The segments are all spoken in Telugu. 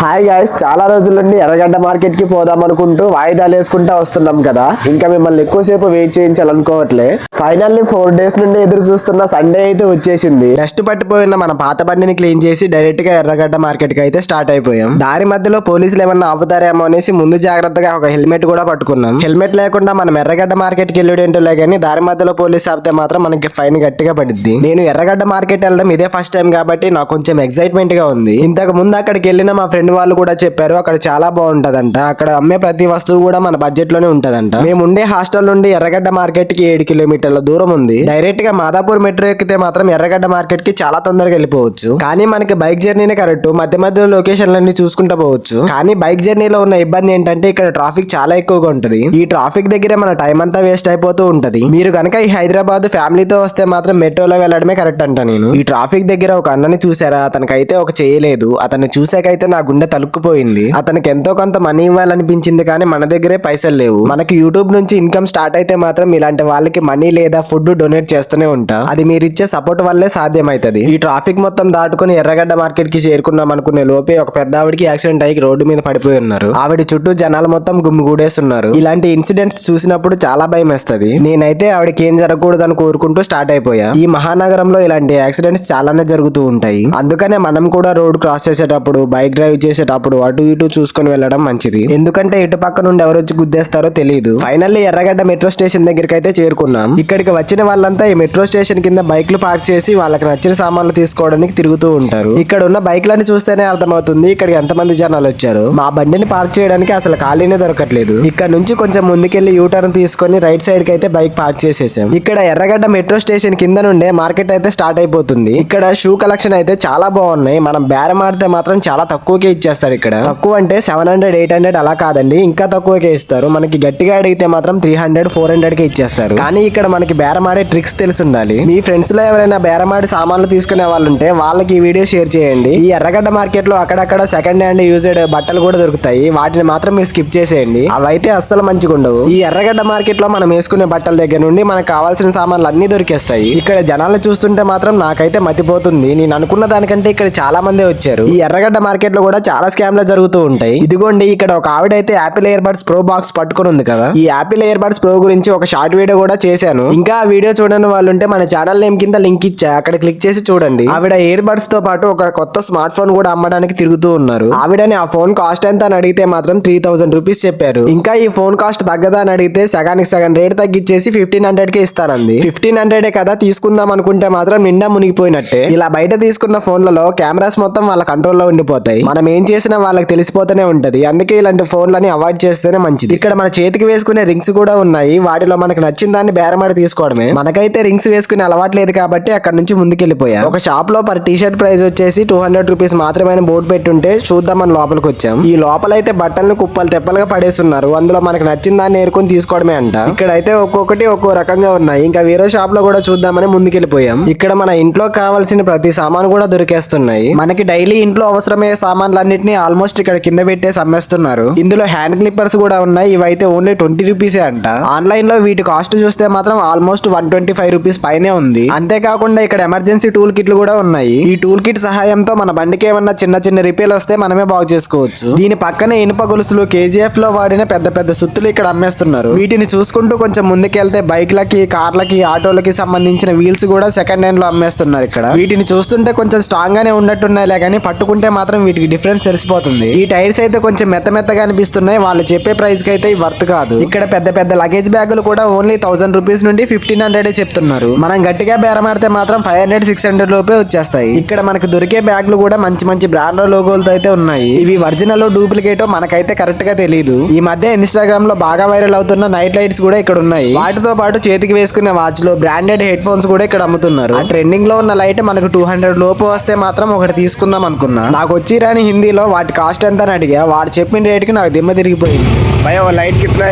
హాయ్ గాయస్ చాలా రోజుల నుండి ఎర్రగడ్డ మార్కెట్కి పోదాం అనుకుంటూ వాయిదాలు వేసుకుంటా వస్తున్నాం కదా. ఇంకా మిమ్మల్ని ఎక్కువసేపు వెయిట్ చేయించాలనుకోవట్లే. ఫైనల్లీ ఫోర్ డేస్ నుండి ఎదురు చూస్తున్న సండే అయితే వచ్చేసింది. డస్ట్ పట్టిపోయిన మన పాత బండిని క్లీన్ చేసి డైరెక్ట్గా ఎర్రగడ్డ మార్కెట్కి అయితే స్టార్ట్ అయిపోయాం. దారి మధ్యలో పోలీసులు ఏమన్నా ఆపుతారేమో అనేసి ముందు జాగ్రత్తగా ఒక హెల్మెట్ కూడా పట్టుకున్నాం. హెల్మెట్ లేకుండా మనం ఎర్రగడ్డ మార్కెట్కి వెళ్ళేటేంటోలే కానీ దారి మధ్యలో పోలీస్ ఆపితే మాత్రం మనకి ఫైన్ గట్టిగా పడిద్ది. నేను ఎర్రగడ్డ మార్కెట్ వెళ్ళడం ఇదే ఫస్ట్ టైం కాబట్టి నాకు కొంచెం ఎక్సైట్మెంట్గా ఉంది. ఇంతకు ముందు అక్కడికి వెళ్ళిన మా ఫ్రెండ్ వాళ్ళు కూడా చెప్పారు అక్కడ చాలా బాగుంటదంట. అక్కడ అమ్మే ప్రతి వస్తువు కూడా మన బడ్జెట్లోనే ఉంటదంట. మేము ఉండే హాస్టల్ నుండి ఎర్రగడ్డ మార్కెట్కి ఏడు కిలోమీటర్ల దూరం ఉంది. డైరెక్ట్గా మాదాపూర్ మెట్రో ఎక్కితే మాత్రం ఎర్రగడ్డ మార్కెట్కి చాలా తొందరగా వెళ్ళిపోవచ్చు. కానీ మనకి బైక్ జర్నీనే కరెక్ట్. మధ్య మధ్యలో లొకేషన్లన్నీ చూసుకుంటా పోవచ్చు. కానీ బైక్ జర్నీలో ఉన్న ఇబ్బంది ఏంటంటే ఇక్కడ ట్రాఫిక్ చాలా ఎక్కువగా ఉంటది. ఈ ట్రాఫిక్ దగ్గరే మన టైం అంతా వేస్ట్ అయిపోతూ ఉంటది. మీరు కనుక ఈ హైదరాబాద్ ఫ్యామిలీతో వస్తే మాత్రం మెట్రోలో వెళ్ళడమే కరెక్ట్ అంట నేను. ఈ ట్రాఫిక్ దగ్గర ఒక అన్నని చూసారా? అతనికైతే ఒక చేయలేదు. అతన్ని చూసాకైతే నా గుండె తలుక్కుపోయింది. అతనికి ఎంతో కొంత మనీ ఇవ్వాలనిపించింది కానీ మన దగ్గరే పైసలు లేవు. మనకి యూట్యూబ్ నుంచి ఇన్కమ్ స్టార్ట్ అయితే మాత్రం ఇలాంటి వాళ్ళకి మనీ లేదా ఫుడ్ డొనేట్ చేస్తూనే ఉంటా. అది మీరు ఇచ్చే సపోర్ట్ వల్లే సాధ్యమైతది. ఈ ట్రాఫిక్ మొత్తం దాటుకుని ఎర్రగడ్డ మార్కెట్కి చేరుకున్నాం అనుకునే లోపే ఒక పెద్ద ఆవిడకి యాక్సిడెంట్ అయ్యి రోడ్డు మీద పడిపోయి ఉన్నారు. ఆవిడ చుట్టూ జనాలు మొత్తం గుమ్మిగూడేస్తున్నారు ఇలాంటి ఇన్సిడెంట్స్ చూసినప్పుడు చాలా భయం వేస్తది నేనైతే ఆవిడకి ఏం జరగకూడదని కోరుకుంటూ స్టార్ట్ అయిపోయా. ఈ మహానగరంలో ఇలాంటి యాక్సిడెంట్స్ చాలానే జరుగుతూ ఉంటాయి. అందుకనే మనం కూడా రోడ్ క్రాస్ చేసేటప్పుడు బైక్ డ్రైవ్ చేసేటప్పుడు అటు ఇటు చూసుకొని వెళ్ళడం మంచిది. ఎందుకంటే ఇటు పక్క నుండి ఎవరు వచ్చి గుద్దేస్తారో తెలియదు ఫైనల్లీ ఎర్రగడ్డ మెట్రో స్టేషన్ దగ్గరికి అయితే చేరుకున్నాం. ఇక్కడికి వచ్చిన వాళ్ళంతా ఈ మెట్రో స్టేషన్ కింద బైక్లు పార్క్ చేసి వాళ్ళకి నచ్చిన సామాన్లు తీసుకోవడానికి తిరుగుతూ ఉంటారు. ఇక్కడ ఉన్న బైక్లను చూస్తేనే అర్థమవుతుంది ఇక్కడికి ఎంతమంది జనాలు వచ్చారు. మా బండిని పార్క్ చేయడానికి అసలు ఖాళీనే దొరకట్లేదు. ఇక్కడ నుంచి కొంచెం ముందుకెళ్ళి యూ టర్న్ తీసుకొని రైట్ సైడ్కి అయితే బైక్ పార్క్ చేసేసాం. ఇక్కడ ఎర్రగడ్డ మెట్రో స్టేషన్ కింద నుండే మార్కెట్ అయితే స్టార్ట్ అయిపోతుంది. ఇక్కడ షూ కలెక్షన్ అయితే చాలా బాగున్నాయి. మనం బేరం ఆడితే మాత్రం చాలా తక్కువకే ఇచ్చేస్తారు ఇక్కడ. తక్కువ అంటే సెవెన్ హండ్రెడ్ ఎయిట్ హండ్రెడ్ అలా కాదండి. ఇంకా తక్కువకే ఇస్తారు. మనకి గట్టిగా అడిగితే మాత్రం త్రీ హండ్రెడ్ ఫోర్ హండ్రెడ్కి ఇచ్చేస్తారు. కానీ ఇక్కడ మనకి బేరమాడే ట్రిక్స్ తెలిసి ఉండాలి. మీ ఫ్రెండ్స్లో ఎవరైనా బేరమాడి సామాన్లు తీసుకునే వాళ్ళు ఉంటే వాళ్ళకి ఈ వీడియో షేర్ చేయండి. ఈ ఎర్రగడ్డ మార్కెట్లో అక్కడక్కడ సెకండ్ హ్యాండ్ యూజెడ్ బట్టలు కూడా దొరుకుతాయి. వాటిని మాత్రం మీరు స్కిప్ చేసేయండి. అవైతే అస్సలు మంచిగా ఉండవు. ఈ ఎర్రగడ్డ మార్కెట్లో మనం వేసుకునే బట్టల దగ్గర నుండి మనకు కావాల్సిన సామాన్లు అన్ని దొరికేస్తాయి. ఇక్కడ జనాలు చూస్తుంటే మాత్రం నాకైతే మతిపోతుంది. నేను అనుకున్న దానికంటే ఇక్కడ చాలా మంది వచ్చారు. ఈ ఎర్రగడ్డ మార్కెట్లో కూడా చాలా స్కామ్లు జరుగుతూ ఉంటాయి. ఇదిగోండి ఇక్కడ ఒక ఆవిడ అయితే Apple ear buds pro box పట్టుకుని ఉంది కదా. ఈ యాపిల్ ఇయర్ బడ్స్ ప్రో గురించి ఒక షార్ట్ వీడియో కూడా చేశాను. ఇంకా ఆ వీడియో చూడని వాళ్ళు ఉంటే మన ఛానల్ నేమ్ కింద లింక్ ఇచ్చా. అక్కడ క్లిక్ చేసి చూడండి. ఆవిడ ఇయర్ బడ్స్తో పాటు ఒక కొత్త స్మార్ట్ ఫోన్ కూడా అమ్మడానికి తిరుగుతూ ఉన్నారు. ఆవిడని ఆ ఫోన్ కాస్ట్ ఎంత అని అడిగితే మాత్రం త్రీ థౌసండ్ రూపీస్ చెప్పారు. ఇంకా ఈ ఫోన్ కాస్ట్ తగ్గదా అని అడిగితే సగానికి సగం రేట్ తగ్గించేసి ఫిఫ్టీన్ హండ్రెడ్ కే ఇస్తానంది. ఫిఫ్టీన్ హండ్రెడ్ కదా తీసుకుందాం అనుకుంటే మాత్రం నిండా మునిగిపోయినట్టే. ఇలా బయట తీసుకున్న ఫోన్లలో కెమెరాస్ మొత్తం వాళ్ళ కంట్రోల్లో ఉండిపోతాయి. మనం ఏం ఏం చేసినా వాళ్ళకి తెలిసిపోతూనే ఉంటది. అందుకే ఇలాంటి ఫోన్లని అవాయిడ్ చేస్తేనే మంచిది. ఇక్కడ మన చేతికి వేసుకునే రింగ్స్ కూడా ఉన్నాయి. వాటిలో మనకు నచ్చిన దాన్ని బేరమాడి తీసుకోవడమే. మనకైతే రింగ్స్ వేసుకునే అలవాటు లేదు కాబట్టి అక్కడ నుంచి ముందుకెళ్ళిపోయా. ఒక షాప్లో పర్ టీ షర్ట్ ప్రైస్ వచ్చేసి టూ హండ్రెడ్ రూపీస్ మాత్రమే బోర్డు పెట్టుంటే చూద్దామని లోపలికి వచ్చాం. ఈ లోపలైతే బట్టలను కుప్పలు తెప్పలుగా పడేస్తున్నారు. అందులో మనకు నచ్చిన దాన్ని ఏరుకొని తీసుకోవడమే అంట. ఇక్కడైతే ఒక్కొక్కటి ఒక్కో రకంగా ఉన్నాయి. ఇంకా వేరే షాప్లో కూడా చూద్దామని ముందుకెళ్ళిపోయాం. ఇక్కడ మన ఇంట్లో కావాల్సిన ప్రతి సామాను కూడా దొరికేస్తున్నాయి. మనకి డైలీ ఇంట్లో అవసరమయ్యే సామాన్లన్నింటినీ ఆల్మోస్ట్ ఇక్కడ కింద పెట్టేసి అమ్మేస్తున్నారు. ఇందులో హ్యాండ్ క్లిప్పర్స్ కూడా ఉన్నాయి. ఇవైతే ఓన్లీ ట్వంటీ రూపీసే అంట. ఆన్లైన్లో వీటి కాస్ట్ చూస్తే మాత్రం almost one twenty five rupees పైనే ఉంది. అంతేకాకుండా ఇక్కడ ఎమర్జెన్సీ టూల్ కిట్లు కూడా ఉన్నాయి. ఈ టూల్ కిట్ సహాయంతో మన బండికి ఏమన్నా చిన్న చిన్న రిపేర్లు వస్తే మనమే బాగు చేసుకోవచ్చు. దీని పక్కనే ఇనుప గొలుసులు కేజీఎఫ్లో వాడిన పెద్ద పెద్ద సుత్తులు ఇక్కడ అమ్మేస్తున్నారు. వీటిని చూసుకుంటూ కొంచెం ముందుకెళ్తే బైక్లకి కార్లకి ఆటోలకి సంబంధించిన వీల్స్ కూడా సెకండ్ హ్యాండ్లో అమ్మేస్తున్నారు ఇక్కడ. వీటిని చూస్తుంటే కొంచెం స్ట్రాంగ్ గానే ఉన్నట్టున్నాయిలే కానీ పట్టుకుంటే మాత్రం వీటికి డిఫరెన్స్ తెలిసిపోతుంది. ఈ టైర్స్ అయితే కొంచెం మెత్త మెత్తగా అనిపిస్తున్నాయి. వాళ్ళు చెప్పే ప్రైస్కి అయితే వర్త్ కాదు. ఇక్కడ పెద్ద పెద్ద లగేజ్ బ్యాగులు కూడా ఓన్లీ థౌసండ్ రూపీస్ నుండి ఫిఫ్టీన్ హండ్రెడ్ చెప్తున్నారు. మనం గట్టిగా బేరమాడితే మాత్రం ఫైవ్ హండ్రెడ్ సిక్స్ హండ్రెడ్ లోపే వచ్చేస్తాయి. ఇక్కడ మనకు దొరికే బ్యాగులు కూడా మంచి మంచి బ్రాండ్ లోగోలతో అయితే ఉన్నాయి. ఇవి ఒరిజినల్ డూప్లికేట్ మనకైతే కరెక్ట్గా తెలియదు ఈ మధ్య ఇన్స్టాగ్రామ్లో బాగా వైరల్ అవుతున్న నైట్ లైట్స్ కూడా ఇక్కడ ఉన్నాయి. వాటితో పాటు చేతికి వేసుకునే వాచ్లో బ్రాండెడ్ హెడ్ ఫోన్స్ కూడా ఇక్కడ అమ్ముతున్నారు. ఆ ట్రెండింగ్లో ఉన్న లైట్ మనకు టూ హండ్రెడ్ లోపు వస్తే మాత్రం ఒకటి తీసుకుందాం అనుకున్నా. నాకు వచ్చి రాని హిందీలో వాటి కాస్ట్ ఎంత అని అడిగా. వాడు చెప్పిన రేటుకి నాకు దిమ్మ తిరిగిపోయింది. భయ లైట్ కిట్నా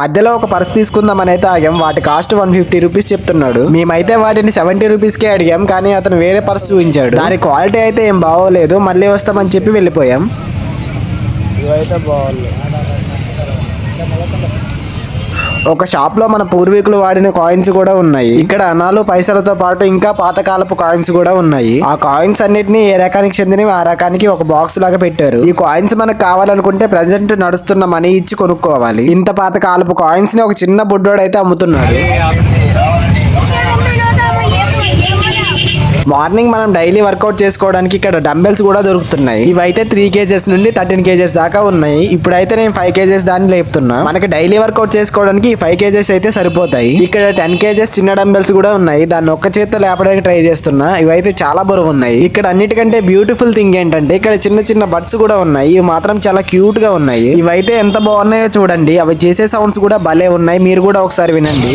మధ్యలో ఒక పర్స్ తీసుకుందామని అయితే ఆగాం. వాటి కాస్ట్ వన్ ఫిఫ్టీ రూపీస్ చెప్తున్నాడు. మేమైతే వాటిని సెవెంటీ రూపీస్కే అడిగాం కానీ అతను వేరే పర్స్ చూపించాడు. దాని క్వాలిటీ అయితే ఏం బాగోలేదు మళ్ళీ వస్తామని చెప్పి వెళ్ళిపోయాం. ఇవైతే బాగోలేదు. ఒక షాప్లో మన పూర్వీకులు వాడిన కాయిన్స్ కూడా ఉన్నాయి. ఇక్కడ అనాలు పైసలతో పాటు ఇంకా పాతకాలపు కాయిన్స్ కూడా ఉన్నాయి. ఆ కాయిన్స్ అన్నిటిని ఏ రకానికి చెందినవి ఆ రకానికి ఒక బాక్స్ లాగా పెట్టారు. ఈ కాయిన్స్ మనకు కావాలనుకుంటే ప్రజెంట్ నడుస్తున్న మనీ ఇచ్చి కొనుక్కోవాలి. ఇంత పాత కాలపు కాయిన్స్ని ఒక చిన్న బుడ్డోడైతే అమ్ముతున్నాడు. మార్నింగ్ మనం డైలీ వర్కౌట్ చేసుకోవడానికి ఇక్కడ డంబెల్స్ కూడా దొరుకుతున్నాయి. ఇవైతే త్రీ కేజెస్ నుండి థర్టీన్ కేజెస్ దాకా ఉన్నాయి. ఇప్పుడైతే నేను ఫైవ్ కేజెస్ దాన్ని లేపుతున్నా. మనకి డైలీ వర్కౌట్ చేసుకోవడానికి ఈ ఫైవ్ కేజెస్ అయితే సరిపోతాయి. ఇక్కడ టెన్ కేజెస్ చిన్న డంబెల్స్ కూడా ఉన్నాయి. దాన్ని ఒక్క చేత్తో లేపడానికి ట్రై చేస్తున్నా. ఇవైతే చాలా బరువు ఉన్నాయి. ఇక్కడ అన్నిటికంటే బ్యూటిఫుల్ థింగ్ ఏంటంటే ఇక్కడ చిన్న చిన్న బడ్స్ కూడా ఉన్నాయి. ఇవి మాత్రం చాలా క్యూట్గా ఉన్నాయి. ఇవైతే ఎంత బాగున్నాయో చూడండి. అవి చేసే సౌండ్స్ కూడా భలే ఉన్నాయి. మీరు కూడా ఒకసారి వినండి.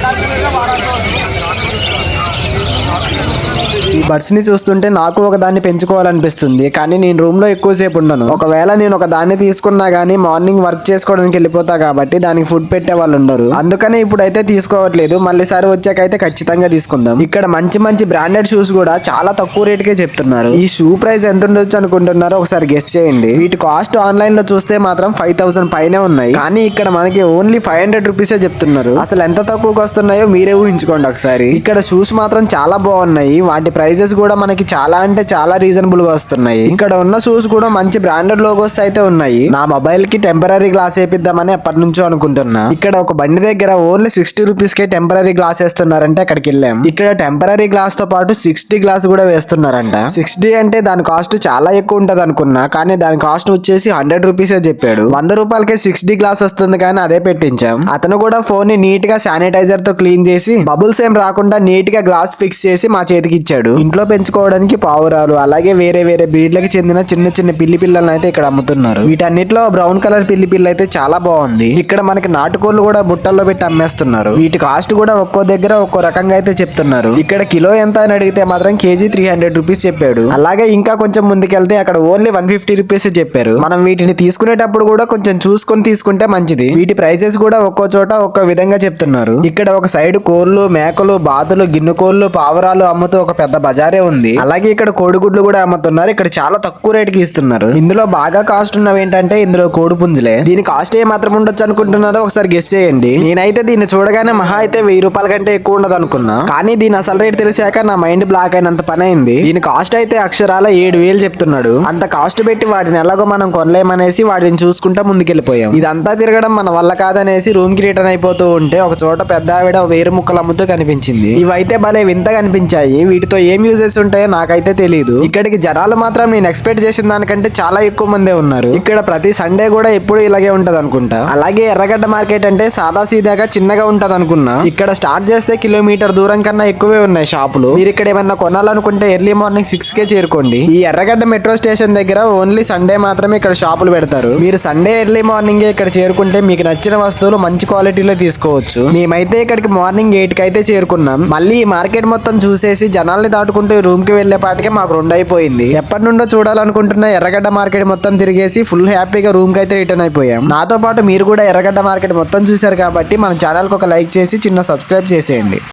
బర్డ్స్ని చూస్తుంటే నాకు ఒక దాన్ని పెంచుకోవాలనిపిస్తుంది. కానీ నేను రూమ్లో ఎక్కువసేపు ఉండను. ఒకవేళ నేను ఒక దాన్ని తీసుకున్నా కానీ మార్నింగ్ వర్క్ చేసుకోవడానికి వెళ్ళిపోతా కాబట్టి దానికి ఫుడ్ పెట్టే వాళ్ళు ఉండరు. అందుకనే ఇప్పుడైతే తీసుకోవట్లేదు. మళ్ళీ సారి వచ్చాకైతే ఖచ్చితంగా తీసుకుందాం. ఇక్కడ మంచి మంచి బ్రాండెడ్ షూస్ కూడా చాలా తక్కువ రేటుకే చెప్తున్నారు. ఈ షూ ప్రైస్ ఎంత ఉండొచ్చు అనుకుంటున్నారో ఒకసారి గెస్ చేయండి. వీటి కాస్ట్ ఆన్లైన్లో చూస్తే మాత్రం ఫైవ్ థౌసండ్ పైనే ఉన్నాయి. కానీ ఇక్కడ మనకి ఓన్లీ ఫైవ్ హండ్రెడ్ రూపీసే చెప్తున్నారు. అసలు ఎంత తక్కువకి వస్తున్నాయో మీరే ఊహించుకోండి ఒకసారి. ఇక్కడ షూస్ మాత్రం చాలా బాగున్నాయి. వాటి ప్రైస్ ప్రైజెస్ కూడా మనకి చాలా అంటే చాలా రీజనబుల్గా వస్తున్నాయి. ఇక్కడ ఉన్న షూస్ కూడా మంచి బ్రాండెడ్ లోగోస్ అయితే ఉన్నాయి. నా మొబైల్కి టెంపరీ గ్లాస్ వేపిద్దామని ఎప్పటి నుంచో అనుకుంటున్నా. ఇక్కడ ఒక బండి దగ్గర ఓన్లీ సిక్స్టీ రూపీస్ కే టెంపరీ గ్లాస్ వేస్తున్నారంటే అక్కడికి వెళ్ళాం. ఇక్కడ టెంపరీ గ్లాస్తో పాటు సిక్స్టీ గ్లాస్ కూడా వేస్తున్నారంట. సిక్స్టీ అంటే దాని కాస్ట్ చాలా ఎక్కువ ఉంటది అనుకున్నా కానీ దాని కాస్ట్ వచ్చేసి హండ్రెడ్ రూపీసే చెప్పాడు. వంద రూపాయలకే సిక్స్టీ గ్లాస్ వస్తుంది కానీ అదే పెట్టించాం. అతను కూడా ఫోన్ని నీట్గా శానిటైజర్తో క్లీన్ చేసి బబుల్స్ ఏం రాకుండా నీట్గా గ్లాస్ ఫిక్స్ చేసి మా చేతికి ఇచ్చాడు. ఇంట్లో పెంచుకోవడానికి పావురాలు అలాగే వేరే వేరే బ్రీడ్లకు చెందిన చిన్న చిన్న పిల్లి పిల్లలను అయితే ఇక్కడ అమ్ముతున్నారు. వీటన్నిటిలో బ్రౌన్ కలర్ పిల్లి పిల్ల అయితే చాలా బాగుంది. ఇక్కడ మనకి నాటుకోళ్ళు కూడా బుట్టల్లో పెట్టి అమ్మేస్తున్నారు. వీటి కాస్ట్ కూడా ఒక్కో దగ్గర ఒక్కో రకంగా అయితే చెప్తున్నారు. ఇక్కడ కిలో ఎంత అని అడిగితే మాత్రం కేజీ త్రీ హండ్రెడ్ రూపీస్ చెప్పాడు. అలాగే ఇంకా కొంచెం ముందుకెళ్తే అక్కడ ఓన్లీ వన్ ఫిఫ్టీ రూపీస్ చెప్పారు. మనం వీటిని తీసుకునేటప్పుడు కూడా కొంచెం చూసుకొని తీసుకుంటే మంచిది. వీటి ప్రైసెస్ కూడా ఒక్కో చోట ఒక్కో విధంగా చెప్తున్నారు. ఇక్కడ ఒక సైడ్ కోళ్ళు మేకలు బాతులు గిన్నె కోళ్ళు పావురాలు అమ్ముతూ ఒక పెద్ద బజారే ఉంది. అలాగే ఇక్కడ కోడిగుడ్లు కూడా అమ్ముతున్నారు. ఇక్కడ చాలా తక్కువ రేటుకి ఇస్తున్నారు. ఇందులో బాగా కాస్ట్ ఉన్నవి ఏంటంటే ఇందులో కోడి పుంజులే. దీని కాస్ట్ ఏ మాత్రం ఉండొచ్చు అనుకుంటున్నారో ఒకసారి గెస్ చేయండి. నేనైతే దీన్ని చూడగానే మహా అయితే వెయ్యి రూపాయల కంటే ఎక్కువ ఉండదు అనుకున్నా. కానీ దీని అసలు రేట్ తెలిసాక నా మైండ్ బ్లాక్ అయినంత పని అయింది. దీని కాస్ట్ అయితే అక్షరాల ఏడు వేలు చెప్తున్నాడు. అంత కాస్ట్ పెట్టి వాటిని ఎలాగో మనం కొనలేమనేసి వాటిని చూసుకుంటా ముందుకెళ్ళిపోయాం. ఇదంతా తిరగడం మన వల్ల కాదనేసి రూమ్కి రిటర్న్ అయిపోతూ ఉంటే ఒక చోట పెద్ద ఆవిడ వేరు ముక్కలు అమ్ముతూ కనిపించింది. ఇవైతే భలే వింత కనిపించాయి వీటితో ఏం యూజెస్ ఉంటాయో నాకైతే తెలియదు ఇక్కడికి జనాలు మాత్రం నేను ఎక్స్పెక్ట్ చేసిన దానికంటే చాలా ఎక్కువ మందే ఉన్నారు. ఇక్కడ ప్రతి సండే కూడా ఎప్పుడు ఇలాగే ఉంటది అనుకుంటా అలాగే ఎర్రగడ్డ మార్కెట్ అంటే సాదా సీదాగా చిన్నగా ఉంటది అనుకున్నా ఇక్కడ స్టార్ట్ చేస్తే కిలోమీటర్ దూరం కన్నా ఎక్కువే ఉన్నాయి షాపులు. మీరు ఇక్కడ ఏమన్నా కొనాలనుకుంటే ఎర్లీ మార్నింగ్ సిక్స్ కే చేరుకోండి. ఈ ఎర్రగడ్డ మెట్రో స్టేషన్ దగ్గర ఓన్లీ సండే మాత్రమే ఇక్కడ షాపులు పెడతారు. మీరు సండే ఎర్లీ మార్నింగ్ ఇక్కడ చేరుకుంటే మీకు నచ్చిన వస్తువులు మంచి క్వాలిటీలో తీసుకోవచ్చు. మేమైతే ఇక్కడికి మార్నింగ్ ఎయిట్కి అయితే చేరుకున్నాం. మళ్ళీ ఈ మార్కెట్ మొత్తం చూసేసి జనాల్ని దాటు రూమ్కి వెళ్ళేపాటికే మాకు రెండు అయిపోయింది. ఎప్పటి నుండో చూడాలనుకుంటున్న ఎర్రగడ్డ మార్కెట్ మొత్తం తిరిగేసి ఫుల్ హ్యాపీగా రూమ్కి అయితే రిటర్న్ అయిపోయాం. నాతో పాటు మీరు కూడా ఎర్రగడ్డ మార్కెట్ మొత్తం చూశారు కాబట్టి మన ఛానల్ ఒక లైక్ చేసి చిన్న సబ్స్క్రైబ్ చేసేయండి.